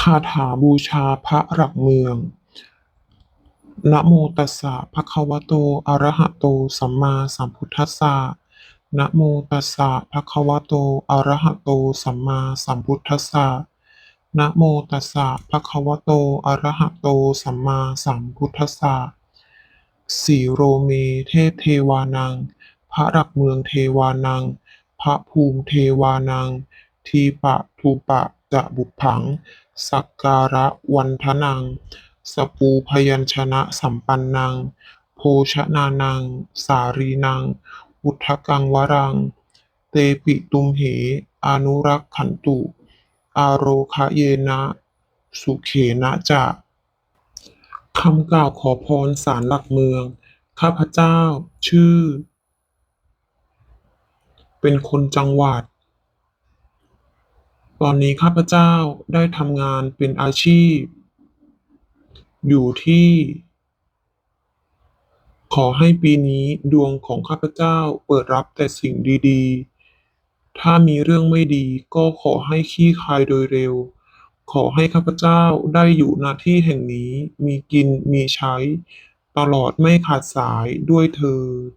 คาถาบูชาพระหลักเมือง นะโมตัสสะภะคะวะโต อะระหะโต สัมมาสัมพุทธัสสะ นะโมตัสสะภะคะวะโต อะระหะโต สัมมาสัมพุทธัสสะ นะโมตัสสะภะคะวะโต อะระหะโต สัมมาสัมพุทธัสสะสีโรเมเทพเทวานัง พระหลักเมืองเทวานัง พระภูมิเทวานัง ทีปะทูปะ จะบุพผัง สักการะวันทนัง สปูพยัญชนะสัมปันนัง โภชนานัง สารีนังอุทธกังวรัง เตปิตุมเห อนุรักขันตุ อาโรคะเยนะ สุเขนะจะคำกล่าวขอพรศาลหลักเมือง ข้าพเจ้า ชื่อ เป็นคนจังหวัด ตอนนี้ข้าพเจ้าได้ทำงานเป็นอาชีพ อยู่ที่ ขอให้ปีนี้ดวงของข้าพเจ้าเปิดรับแต่สิ่งดีๆ ถ้ามีเรื่องไม่ดีก็ขอให้คลี่คลายโดยเร็ว ขอให้ข้าพเจ้าได้อยู่ณที่แห่งนี้มีกินมีใช้ ตลอดไม่ขาดสายด้วยเถิด